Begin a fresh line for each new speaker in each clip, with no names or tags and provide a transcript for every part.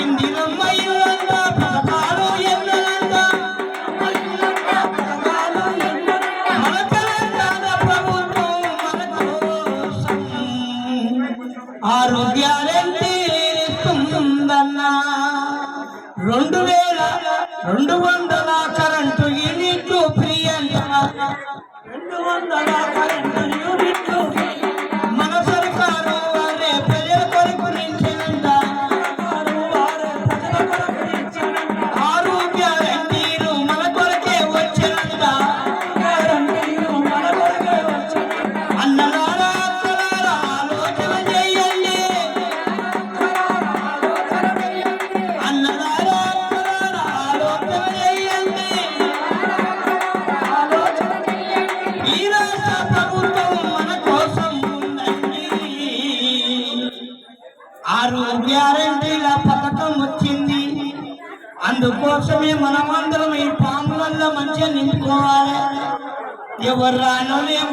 ఇందిరమ్మ రెండు వేల రెండు వందల కరెంటు యూనిట్ ఫ్రీ అంట రెండు వందల కరెంటు ఆరు గ్యారంటీల పథకం వచ్చింది. అందుకోసమే మనమందరం ఈ పాములలో మంచిగా నింపుకోవాలి. ఎవరు రానోళ్ళు ఏం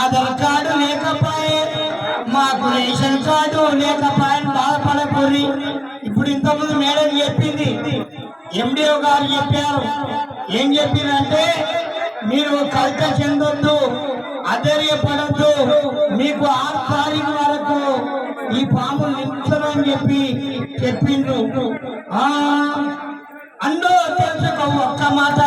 ఆధార్ కార్డు లేకపోయే మాకు రేషన్ కార్డు లేకపోయే బాధపడకూరి. ఇప్పుడు ఇంతకుముందు మేడం చెప్పింది ఎండిఓ గారు చెప్పారు. ఏం చెప్పిందంటే మీరు కవిత చెందొద్దు అధైర్యపడద్దు మీకు ఆరు తారీఖు వరకు ఈ పాములు నింపుతారని చెప్పి చెప్పిండ్రు. ఆ అందరూ తెలుసుకో ఒక్క మాట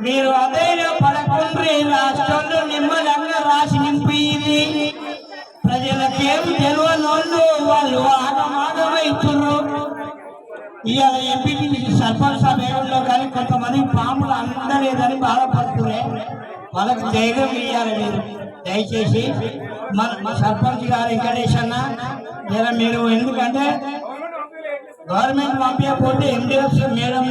మీరు అధైర్య పడకుండ్రి రాష్ట్రంలో నిమ్మలంగా రాసి నింపింది. ప్రజలకేం తెలియనోళ్ళు వాళ్ళు ఆటమాటమైతున్నారు ఇవాళ ఎంపీటీ సర్పంచ్ సభలో కానీ కొంతమంది పాములు అందలేదని బాధపడుతున్నారే వాళ్ళకి ధైర్యం ఇవ్వాలి మీరు. దయచేసి మన మన సర్పంచ్ గారు వెంకటేష్ అన్న మీరు ఎందుకంటే గవర్నమెంట్ పంపించకపోతే ఎండిఎఫ్ మేడం